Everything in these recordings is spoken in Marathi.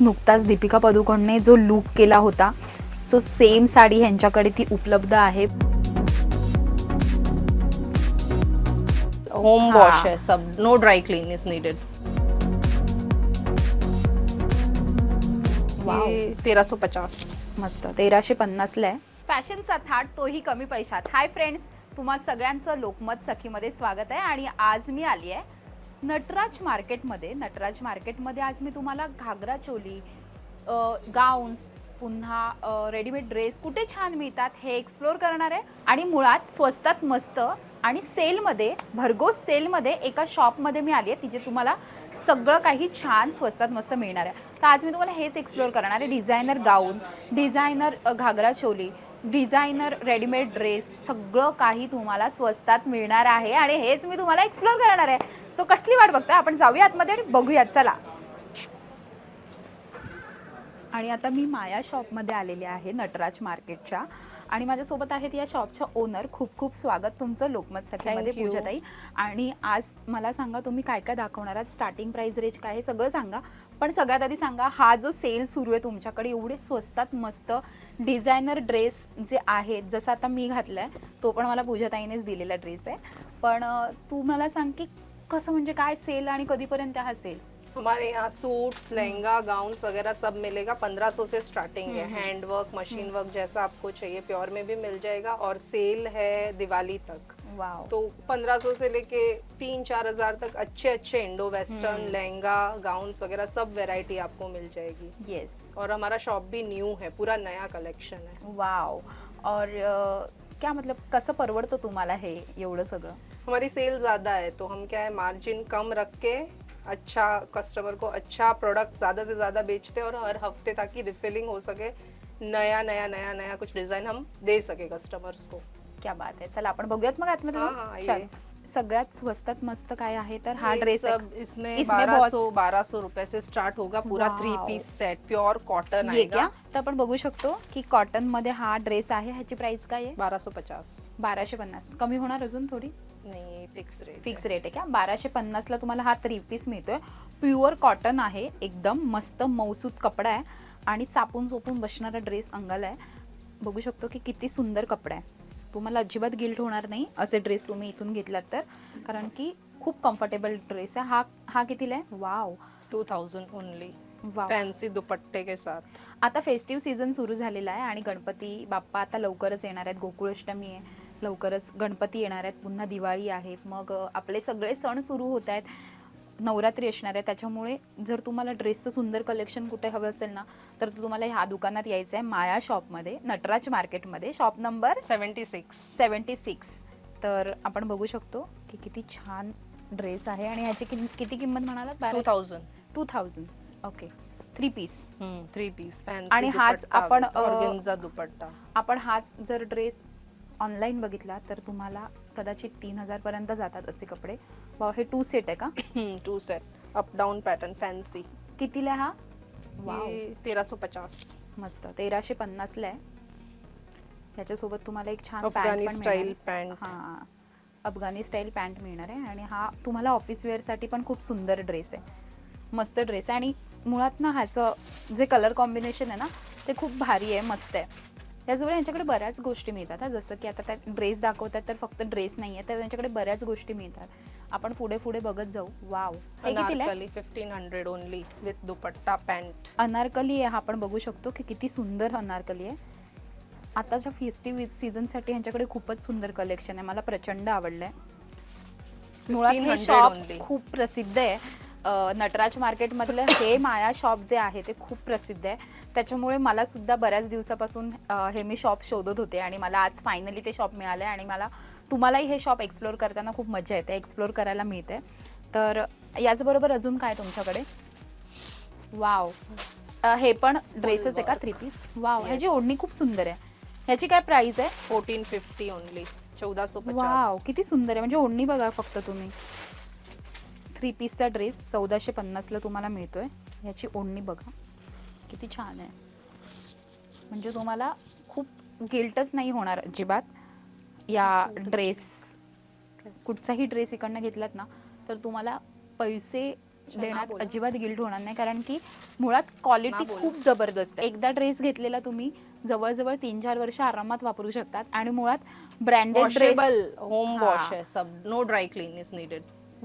नुकताच दीपिका पदुकोणने जो लुक केला होता सो सेम साडी ह्यांच्याकडे ती उपलब्ध आहे. होम। वॉश है सब. No dry clean is needed wow. सौ पचास मस्त. तेराशे पन्नासला आहे. फॅशनचा थाट तोही कमी पैशात. हाय फ्रेंड्स तुम्हा सगळ्यांचं लोकमत सखीमध्ये स्वागत आहे आणि आज मी आली आहे नटराज मार्केटमध्ये नटराज मार्केटमध्ये आज मी तुम्हाला घागरा चोली गाऊन्स पुन्हा रेडीमेड ड्रेस कुठे छान मिळतात हे एक्सप्लोअर करणार आहे. आणि मुळात स्वस्तात मस्त आणि सेलमध्ये भरघोस सेलमध्ये एका शॉपमध्ये मी आली आहे तिथे तुम्हाला सगळं काही छान स्वस्तात मस्त मिळणार आहे. तर आज मी तुम्हाला हेच एक्सप्लोअर करणार आहे designer gown designer ghagra choli designer readymade dress सगळं काही तुम्हाला स्वस्तात मिळणार आहे. आणि हेच मी तुम्हाला एक्सप्लोअर करणार आहे. सो कसली वाट बघताय? आपण जाऊया आतमध्ये आणि बघूयात. चला. आणि आता मी माया शॉपमध्ये आलेले आहे नटराज मार्केटच्या. आणि माझ्यासोबत आहेत या शॉपच्या ओनर. खूप खूप स्वागत तुमचं लोकमत you. पूजाताई. आणि आज मला सांगा तुम्ही काय काय दाखवणार आहात? स्टार्टिंग प्राइस रेंज काय आहे? सगळं सांगा. पण सगळ्यात आधी सांगा हा जो सेल सुरू आहे तुमच्याकडे एवढे स्वस्तात मस्त डिझायनर ड्रेस जे आहेत जसं आता मी घातलाय तो पण मला पूजाताईनेच दिलेला ड्रेस आहे. पण तू मला सांग की कसं म्हणजे काय सेल आणि कधीपर्यंत हा सेल हमारे यहाँ सूट्स लहंगा गाउन्स वगैरह सब मिलेगा। 1500 से स्टार्टिंग है। हैंड वर्क मशीन वर्क जैसा आपको चाहिए। प्योर में भी मिल जाएगा और सेल है दिवाली तक। वाव तो 1500 से लेके तीन चार हजार तक अच्छे अच्छे इंडो वेस्टर्न लहंगा गाउन्स वगैरह सब वैरायटी आपको मिल जाएगी। येस और हमारा शॉप भी न्यू है। पूरा नया कलेक्शन है। वाव और क्या मतलब कसं परवडतं तुम्हाला हे एवढं सगळं? हमारी सेल ज़्यादा है तो हम क्या है मार्जिन कम रख के अच्छा कस्टमर को अच्छा प्रोडक्ट ज़्यादा से ज़्यादा बेचते हैं और हर हफ़्ते ताकि रिफिलिंग हो सके नया नया नया नया कुछ डिज़ाइन हम दे सके कस्टमर्स को क्या बात है चल आपण बघूयात मग आतमध्ये हाँ, हाँ, हा, ये. सगळ्यात स्वस्तात मस्त काय आहे तर हा ड्रेस इसमें बारह सौ बारह सौ रुपए से स्टार्ट होगा पूरा three. Piece set pure cotton आएगा। तर आपण बघू शकतो की कॉटनमध्ये हा ड्रेस आहे ह्याची प्राइस काय आहे? बारह सौ पचास बाराशे पन्नास कमी होणार अजून थोडी? नहीं फिक्स रेट फिक्स रेट आहे का बाराशे पन्नासला तुम्हाला हा थ्री पीस मिळतोय. प्युअर कॉटन आहे एकदम मस्त मौसूद कपडा आहे. आणि चापून चोपून बसणारा ड्रेस अंगाला आहे. बघू शकतो की किती सुंदर कपडा आहे. तुम्हाला अजिबात गिल्ट होणार नाही. असे ड्रेस तुम्ही इथून घेतलात तर. कारण की खूप कम्फर्टेबल ड्रेस आहे. हा हा कितीला आहे? Wow two thousand only wow fancy दुपट्टे के साथ. आता फेस्टिव्ह सीझन सुरू झालेला आहे आणि गणपती बाप्पा आता लवकरच येणार आहेत. गोकुळाष्टमी आहे. लवकरच गणपती येणार आहेत. पुन्हा दिवाळी आहे. मग आपले सगळे सण सुरू होत आहेत. नवरात्री असणार आहे. त्याच्यामुळे जर तुम्हाला ड्रेसचं सुंदर कलेक्शन कुठे हवं असेल ना तर तुम्हाला ह्या दुकानात यायचं आहे माया शॉपमध्ये नटराज मार्केटमध्ये shop number seventy six seventy six तर आपण बघू शकतो की किती छान ड्रेस आहे आणि ह्याची किती किंमत म्हणालात? Two thousand two thousand okay three piece three piece आणि हाच आपण, अ, ऑर्गेन्झा दुपट्टा. आपण हाच जर ड्रेस ऑनलाईन बघितला तर तुम्हाला कदाचित तीन हजार पर्यंत जातात असे कपडे. हे टू सेट आहे का? Two set up down pattern fancy कितीला हा? सौ पचास मस्त. तेराशे पन्नासला आहे. त्याच्यासोबत तुम्हाला एक छान पण स्टाईल पॅन्ट. हा. अफगाणी स्टाईल पॅन्ट मिळणार आहे. आणि हा तुम्हाला ऑफिस वेअरसाठी पण खूप सुंदर ड्रेस आहे. मस्त ड्रेस आहे. आणि मुळात ना ह्याचं जे कलर कॉम्बिनेशन आहे ना ते खूप भारी आहे. मस्त आहे. त्याचबरोबर यांच्याकडे बऱ्याच गोष्टी मिळतात. जसं की आता त्यात ड्रेस दाखवतात तर फक्त ड्रेस नाही आहे तर त्यांच्याकडे बऱ्याच गोष्टी मिळतात. आपण पुढे पुढे बघत जाऊ. वाव आहे? Anarkali fifteen hundred only with dupatta pant Anarkali आहे हा आपण बघू शकतो की किती सुंदर अनारकली आहे. आताच्या फेस्टिव्ह सीझनसाठी ह्यांच्याकडे खूपच सुंदर कलेक्शन आहे. मला प्रचंड आवडलंय. मुळात हे 1500 शॉप. खूप प्रसिद्ध आहे. नटराज मार्केटमधलं हे माया शॉप जे आहे ते खूप प्रसिद्ध आहे. त्याच्यामुळे मला सुद्धा बऱ्याच दिवसापासून हे मी शॉप शोधत होते आणि मला आज फायनली ते शॉप मिळालं आणि मला तुम्हालाही हे शॉप एक्सप्लोर करताना खूप मजा येते एक्सप्लोर करायला मिळते. तर याचबरोबर अजून काय तुमच्याकडे? वाव हे पण ड्रेसेस आहे का थ्री पीस वाव ह्याची. ओढणी खूप सुंदर आहे. ह्याची काय प्राइस आहे? फोर्टीन फिफ्टी ओनली चौदह सौ वाव किती सुंदर आहे. म्हणजे ओढणी बघा फक्त तुम्ही. थ्री पीसचा ड्रेस चौदाशे पन्नासला तुम्हाला मिळतोय. ह्याची ओढणी बघा. किती छान आहे. म्हणजे तुम्हाला खूप गिल्टच नाही होणार अजिबात. या ड्रेस कुठचाही ड्रेस इकडनं घेतलात ना तर तुम्हाला पैसे देण्यात. अजिबात गिल्ट होणार नाही. कारण की मुळात क्वालिटी. खूप जबरदस्त आहे. एकदा ड्रेस घेतलेला तुम्ही जवळजवळ तीन चार वर्ष आरामात वापरू शकतात. आणि मुळात ब्रँडेड होम. वॉश है. सब no dry clean is needed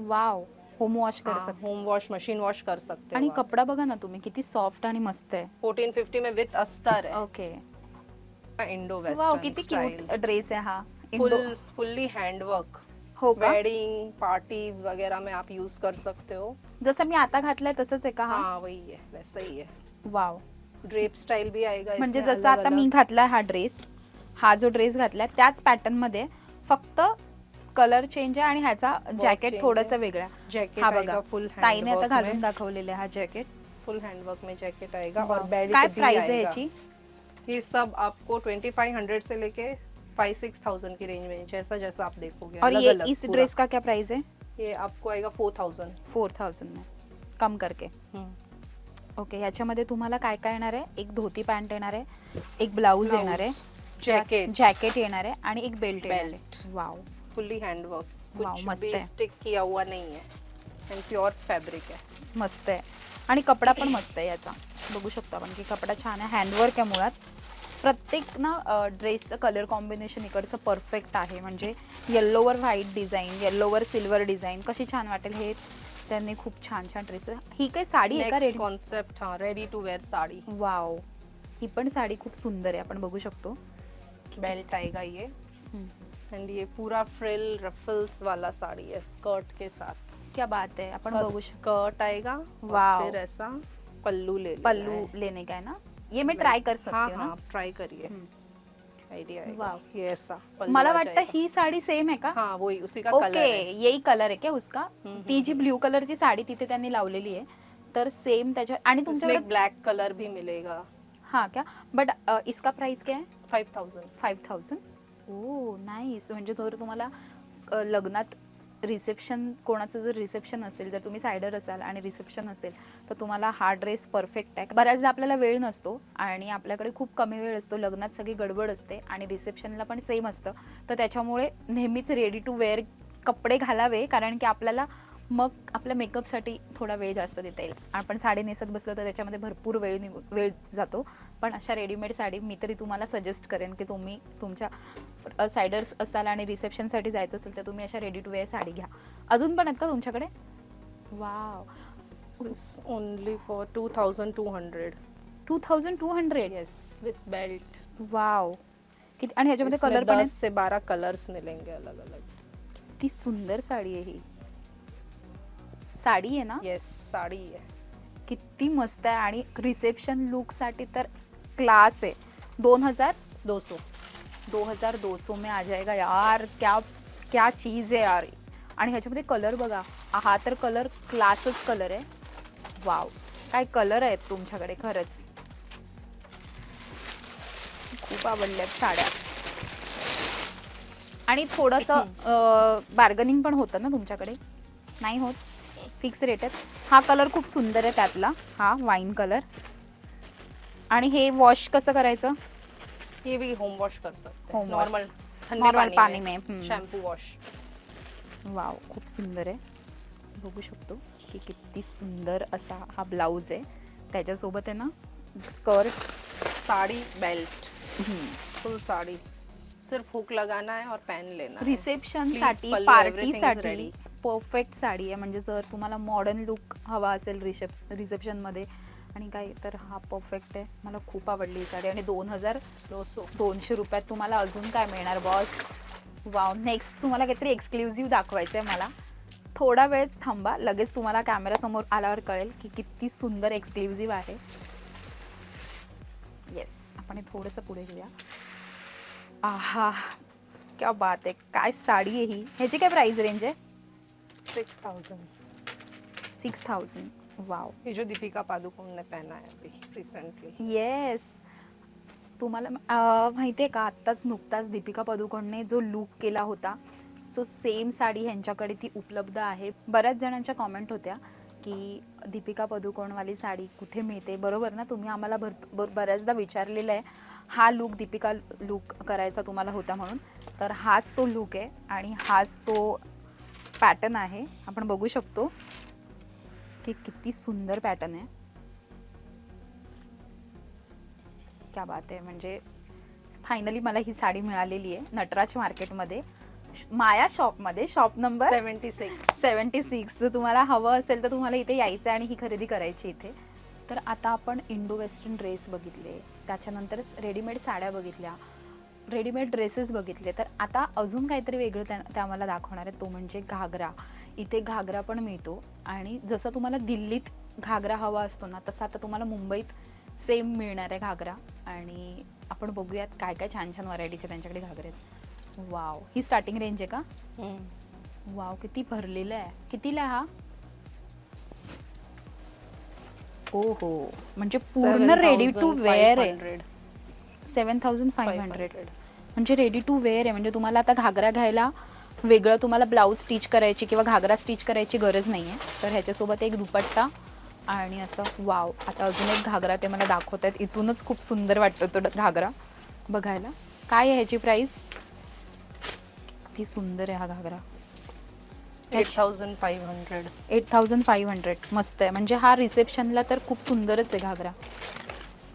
wow home wash कर सकते होम वॉश मशीन वॉश कर सकते आणि हो आप. कपडा बघा ना तुम्ही किती सॉफ्ट आणि मस्त आहे. 1450 में विथ अस्तर है ओके इंडो वाव वेस्टर्न किती स्टाइल क्यूट ड्रेस आहे हा. इंडो फुल फुल्ली हैंडवर्क हो का? वेडिंग पार्टीज वगैरह में आप यूज कर सकते हो. जसं मी आता घातलाय तसंच आहे का हा? हाँ वही है वैसा ही है वाव ड्रेप स्टाइल भी आएगा म्हणजे इसमें जसं आता अलग-अलग. मी घातलाय हा ड्रेस हा जो ड्रेस घातलाय त्याच पॅटर्नमध्ये फक्त कलर चेंज आहे आणि ह्याचा जॅकेट थोडस आहे. वेगळा जैकेट हा बघा. फुल ताईने आता घालून दाखवलेलं आहे हा जॅकेट. फुल हैंडवर्क में जैकेट आएगा और बेल्ट काय प्राइस आहे। याची? ये सब आपको 2500 से लेके 5-6000 की रेंज में जैसा जैसा आप देखोगे. और ये इस। ड्रेस का क्या प्राइस है? ये आपको आएगा 4000 फोर थाउजंड में. कम करके. ओके ह्याच्यामध्ये तुम्हाला काय काय येणार आहे? एक धोती पॅन्ट येणार आहे एक ब्लाऊज येणार आहे जैकेट जॅकेट येणार आहे आणि एक बेल्ट. आहे. वाव फुल्ली हैंडवर्क कुछ मस्त भी है। स्टिक किया हुआ नहीं है. एंड प्योर फैब्रिक है. मस्त आहे. आणि कपडा पण मस्त आहे याचा. बघू शकतो आपण की कपडा छान आहे. हँडवर्क आहे मुळात. प्रत्येक ना ड्रेसचं कलर कॉम्बिनेशन इकडचं परफेक्ट आहे. म्हणजे येल्लोवर व्हाईट डिझाईन येल्लोवर सिल्वर डिझाईन कशी छान वाटेल हे त्यांनी खूप छान छान ड्रेस ही काही साडी आहे का नेक्स्ट रेडी कॉन्सेप्ट हाँ ready to wear sari. Wow ही पण साडी खूप सुंदर आहे. आपण बघू शकतो. बेल्ट आएगा ये? हम्म. एंड ये पूरा फ्रिल रफल्स वाला साड़ी है स्कर्ट के साथ। क्या बात आपण बघू स्कर्ट आएगा. और फिर ऐसा पल्लू ले पल्लू लेने का है ना? ये मैं ट्राई कर सकती हाँ हूँ हाँ ट्राई करिए। हम्म. आइडिया ये ऐसा मला वाटतं ही साडी सेम आहे का? हाँ वही उसी का ओके है। यही कलर आहे क्या उसका? हम्म, ती जी ब्ल्यू कलरची साडी तिथे त्यांनी लावलेली आहे तर सेम त्याच्या आणि तुमच्याकडे ब्लैक कलर भी मिलेगा। हा क्या? बट इसका प्राइस क्या है? Five thousand five thousand oh nice म्हणजे जर तुम्हाला अ, लग्नात रिसेप्शन कोणाचं जर रिसेप्शन असेल जर तुम्ही सायडर असाल आणि रिसेप्शन असेल तर तुम्हाला हा ड्रेस परफेक्ट आहे. बऱ्याचदा आपल्याला वेळ नसतो आणि आपल्याकडे खूप कमी वेळ असतो. लग्नात सगळी गडबड असते आणि रिसेप्शनला पण सेम असतं. तर त्याच्यामुळे नेहमीच रेडी टू वेअर कपडे घालावे कारण की आपल्याला मग आपल्या मेकअपसाठी थोडा वेळ जास्त देता येईल. आपण साडी नेसत बसलो तर त्याच्यामध्ये भरपूर वेळ निघू वेळ जातो. पण अशा रेडीमेड साडी मी तरी तुम्हाला सजेस्ट करेन की तुम्ही तुमच्या सायडर्स असाल आणि रिसेप्शनसाठी जायचं असेल तर तुम्ही अशा रेडी टू वेअर साडी घ्या. अजून पण आहेत का तुमच्याकडे? Wow only for two thousand two hundred two thousand two hundred yes with belt wow किती आणि ह्याच्यामध्ये कलर पण से बारह कलर्स मिलेंगे अलग अलग ती सुंदर साडी आहे ही. साडी आहे ना? यस साड़ी है किती मस्त आहे. आणि रिसेप्शन लुकसाठी तर क्लास आहे. दोन हजार दो सौ. दो हजार दो सौ में आ जाएगा यार. क्या क्या चीज आहे यार. आणि ह्याच्यामध्ये कलर बघा. हा तर कलर क्लासच कलर आहे. वाव काय कलर आहेत तुमच्याकडे? खरंच. खूप आवडल्यात साड्या. आणि थोडंसं बार्गनिंग पण होतं ना तुमच्याकडे? नाही होत? फिक्स रेट आहेत. हा कलर खूप सुंदर आहे त्यातला. हा वाईन कलर आणि हे वॉश कसं करायचं? ये भी होम वॉश कर सकते हैं. नॉर्मल ठंडे पानी, पानी में, में, हम्म. शैम्पू वॉश वाव खूप सुंदर आहे. बघू शकतो की किती सुंदर असा हा ब्लाऊज आहे. त्याच्यासोबत आहे ना skirt sari belt full sari. सिर्फ हुक लगाना है और पहन लेना। रिसेप्शनसाठी पल्लू, पार्टी everything is साठी ready. परफेक्ट साडी आहे. म्हणजे जर तुम्हाला मॉडर्न लुक हवा असेल रिसेप रिसेप्शनमध्ये आणि काय तर हा परफेक्ट आहे. मला खूप आवडली ही साडी आणि दोन हजार दो सौ दोनशे रुपयात तुम्हाला अजून काय मिळणार बॉस वाव नेक्स्ट तुम्हाला काहीतरी एक्सक्लुझिव्ह दाखवायचं आहे मला. थोडा वेळच थांबा लगेच तुम्हाला कॅमेरासमोर आल्यावर कळेल की किती सुंदर एक्सक्लुझिव्ह आहे. येस आपण हे थोडंसं पुढे घेऊया. आहा क्या बात आहे. काय साडी आहे ही? ह्याची काय प्राइस रेंज आहे? Six thousand six thousand wow ये जो दीपिका पादुकोण ने पहना है अभी रिसेंटली येस तुम्हाला माहिती आहे का? आत्ताच नुकताच दीपिका पदुकोणने जो लुक केला होता सो सेम साडी ह्यांच्याकडे ती उपलब्ध आहे. बऱ्याच जणांच्या कॉमेंट होत्या की दीपिका पदुकोणवाली साडी कुठे मिळते? बरोबर ना? तुम्ही आम्हाला भर बऱ्याचदा विचारलेलं आहे. हा लुक दीपिका लुक करायचा तुम्हाला होता म्हणून. तर हाच तो लुक आहे आणि हाच तो पॅटर्न आहे. आपण बघू शकतो. की किती सुंदर पॅटर्न आहे. क्या बात आहे. म्हणजे फायनली मला ही साडी मिळालेली आहे नटराज मार्केटमध्ये माया शॉपमध्ये shop number seventy six seventy six जर तुम्हाला हवं असेल तर तुम्हाला इथे यायचं आहे आणि ही खरेदी करायची इथे. तर आता आपण इंडो वेस्टर्न ड्रेस बघितले. त्याच्यानंतर रेडीमेड साड्या बघितल्या. रेडीमेड ड्रेसेस बघितले तर आता अजून काहीतरी वेगळं त्या त्या मला दाखवणार आहे. तो म्हणजे घागरा. इथे घागरा पण मिळतो. आणि जसं तुम्हाला दिल्लीत घागरा हवा असतो ना तसा आता तुम्हाला मुंबईत सेम मिळणार आहे घागरा. आणि आपण बघूयात काय काय छान छान व्हरायटीचे त्यांच्याकडे घागरे. आहेत वाव ही स्टार्टिंग रेंज आहे का? वाव किती भरलेलं आहे. कितीला हा? ओ हो म्हणजे पूर्ण रेडी टू वेअर आहे. सेवन थाउजंड फाईव्ह हंड्रेड म्हणजे रेडी टू वेअर आहे. म्हणजे तुम्हाला आता घागरा घ्यायला वेगळं तुम्हाला ब्लाऊज स्टिच करायची किंवा घागरा स्टिच करायची गरज नाही आहे तर ह्याच्यासोबत एक दुपट्टा आणि असं वाव आता अजून एक घागरा ते मला दाखवत आहेत इथूनच खूप सुंदर वाटतो तो घागरा बघायला. काय आहे ह्याची प्राईस किती सुंदर आहे हा ghagra. Eight thousand five hundred. Eight thousand five hundred. मस्त आहे. म्हणजे हा रिसेप्शनला तर खूप सुंदरच आहे घागरा.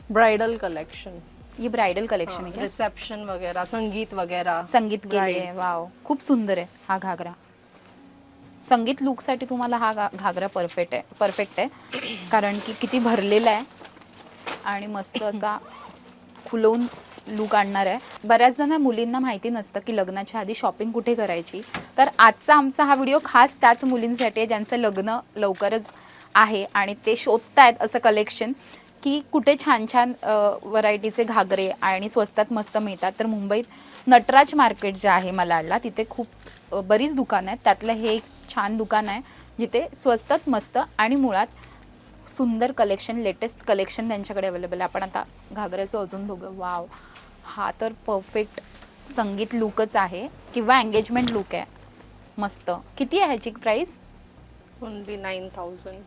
Bridal collection. ही ब्रायडल कलेक्शन आहे का? रिसेप्शन वगैरह संगीत वगैरह। संगीत केली Bride. आहे वाव खूप सुंदर आहे हा घागरा. संगीत लुकसाठी तुम्हाला हा घा- घागरा परफेक्ट आहे परफेक्ट आहे. कारण की किती भरलेला आहे आणि मस्त असा खुलवून लुक आणणार आहे. बऱ्याचदा ना मुलींना माहिती नसतं की लग्नाच्या आधी शॉपिंग कुठे करायची. तर आजचा आमचा हा व्हिडिओ खास त्याच मुलींसाठी आहे ज्यांचं लग्न लवकरच आहे आणि ते शोधतायत असं कलेक्शन की कुठे छान छान व्हरायटीचे घागरे आणि स्वस्तात मस्त मिळतात. तर मुंबईत नटराज मार्केट जे आहे मलाडला तिथे खूप बरीच दुकानं आहेत. त्यातलं हे एक छान दुकान आहे जिथे स्वस्तात मस्त आणि मुळात सुंदर कलेक्शन लेटेस्ट कलेक्शन त्यांच्याकडे अवेलेबल आहे. आपण आता घागऱ्याचं अजून बघू. वाव! हा तर परफेक्ट संगीत लुकच आहे किंवा एंगेजमेंट लुक आहे. मस्त. किती आहे ह्याची प्राईस ओनली नाईन थाउजंड.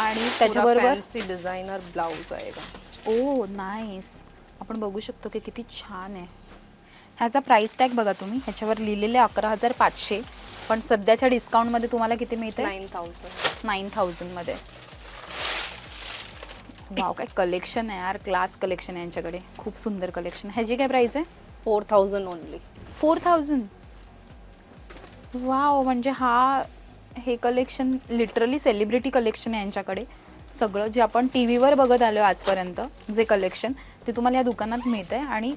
आणि त्याच्याबरोबर फॅन्सी डिझायनर ब्लाउज आएगा ओ नाईस आपण बघू शकतो की किती छान आहे. ह्याचा प्राइस टॅग बघा तुम्ही. ह्याच्यावर लिहिलेले अकरा हजार पाचशे. पण सध्याच्या डिस्काउंटमध्ये तुम्हाला किती मिळते नाईन थाउजंड नाईन थाउजंडमध्ये वाव काय कलेक्शन आहे यार. क्लास कलेक्शन आहे यांच्याकडे. खूप सुंदर कलेक्शन ह्याची काय प्राइस आहे? Four thousand only four thousand wow म्हणजे हा हे कलेक्शन लिटरली सेलिब्रिटी कलेक्शन आहे यांच्याकडे. सगळं जे आपण टी व्हीवर बघत आलो आजपर्यंत जे कलेक्शन ते तुम्हाला या दुकानात मिळतं आहे आणि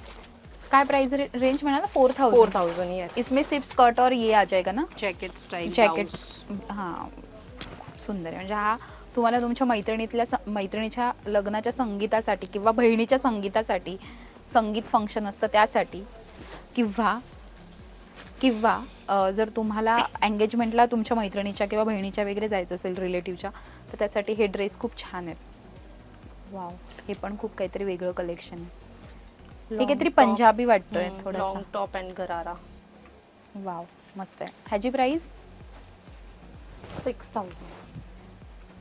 काय प्राइस रेंज म्हणाला? Four four thousand thousand yes इसमें सिर्फ स्कर्ट और ये आ जाएगा ना? जॅकेट स्टाईल जॅकेट हां. खूप सुंदर आहे. म्हणजे हा तुम्हाला तुमच्या मैत्रिणीतल्या स- मैत्रिणीच्या लग्नाच्या संगीतासाठी किंवा बहिणीच्या संगीतासाठी संगीत फंक्शन असतं त्यासाठी किंवा किंवा अ, जर तुम्हाला एंगेजमेंटला तुमच्या मैत्रिणीच्या किंवा बहिणीच्या वगैरे जायचं असेल रिलेटिव्हच्या तर त्यासाठी हे ड्रेस खूप छान आहेत. वाव हे पण खूप काहीतरी वेगळं कलेक्शन आहे. हे काहीतरी पंजाबी वाटतोय थोडासा. Long top and gharara wow मस्त आहे. ह्याची प्राईस सिक्स थाउजंड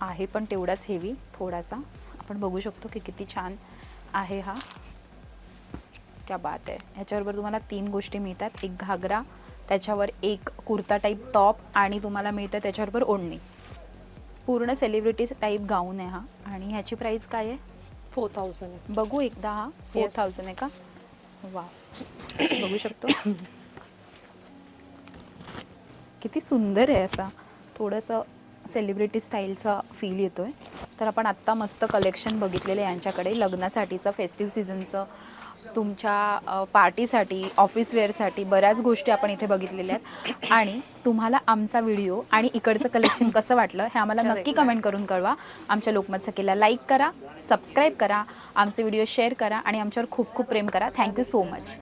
आहे पण तेवढाच हेवी थोडासा. आपण बघू शकतो की किती छान आहे हा. क्या बात आहे. ह्याच्याबरोबर तुम्हाला तीन गोष्टी मिळतात. एक घागरा त्याच्यावर एक कुर्ता टाईप टॉप आणि तुम्हाला मिळतं त्याच्याबरोबर ओढणी. पूर्ण सेलिब्रिटी टाईप गाऊन आहे हा. आणि ह्याची प्राईस काय आहे? फोर थाउजंड बघू एकदा हा. Four Yes. थाउजंड आहे का? वा बघू शकतो. किती सुंदर आहे असा. थोडंसं सेलिब्रिटी स्टाईलचा फील येतोय. तर आपण आत्ता मस्त कलेक्शन बघितलेलं आहे यांच्याकडे. लग्नासाठीचं फेस्टिव्ह सीझनचं तुमच्या पार्टीसाठी ऑफिस वेअरसाठी बऱ्याच गोष्टी आपण इथे बघितलेल्या आहेत. आणि तुम्हाला आमचा व्हिडिओ आणि इकडचं कलेक्शन कसं वाटलं हे आम्हाला नक्की कमेंट करून कळवा. आमच्या लोकमत सखीला लाईक करा सबस्क्राईब करा आमचे व्हिडिओ शेअर करा आणि आमच्यावर खूप खूप प्रेम करा. Thank you so much